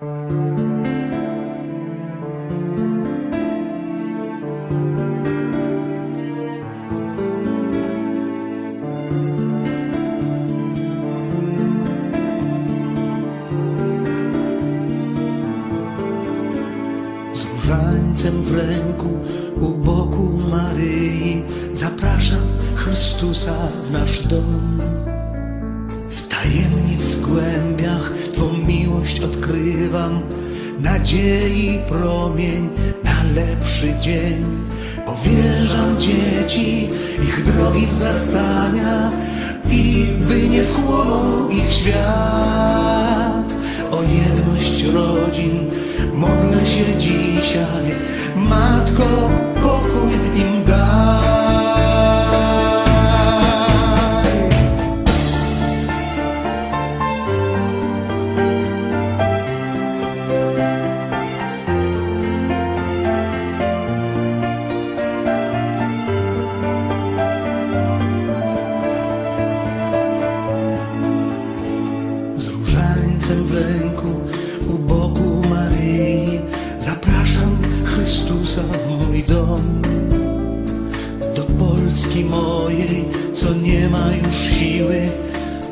Różańcem w ręku u boku Maryi zapraszam Chrystusa w nasz dom. W tajemnic miłość odkrywam, nadziei promień na lepszy dzień. Powierzam dzieci ich drogi wzrastania i by nie wchłonął ich świat. O jedność rodzin modlę się dzisiaj, Matko, różańcem w ręku u boku Maryi. Zapraszam Chrystusa w mój dom. Do Polski mojej, co nie ma już siły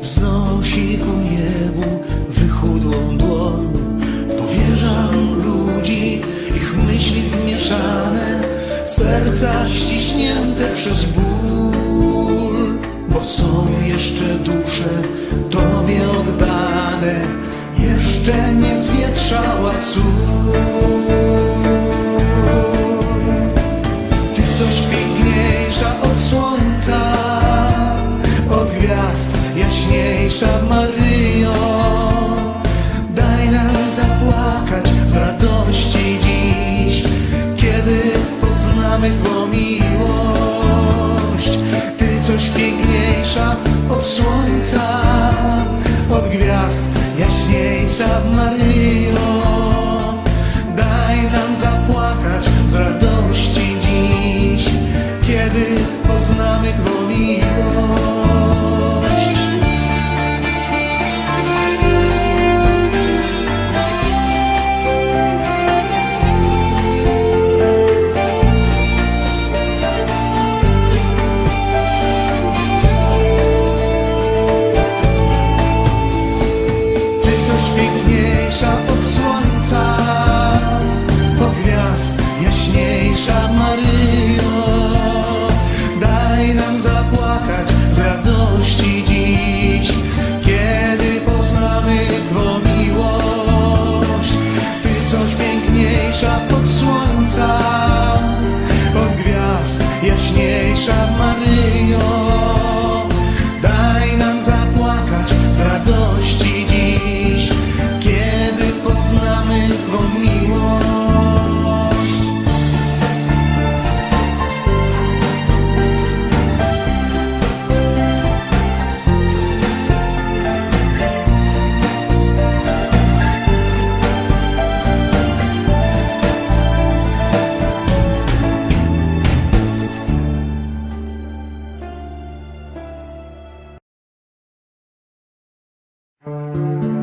wznosi ku niebu wychudłą dłoń. Powierzam ludzi ich myśli zmieszane serca ściśnięte przez ból. Bo są jeszcze dusze oddane, jeszcze nie zwietrzała sól. Ty coś piękniejsza od słońca, od gwiazd jaśniejsza Maryjo. Daj nam zapłakać z radości dziś, kiedy poznamy Twą miłość. Ty coś piękniejsza od słońca, od gwiazd jaśniejsza Maryjo. Daj nam zapłakać z radości dziś, kiedy poznamy Twą miłość. Música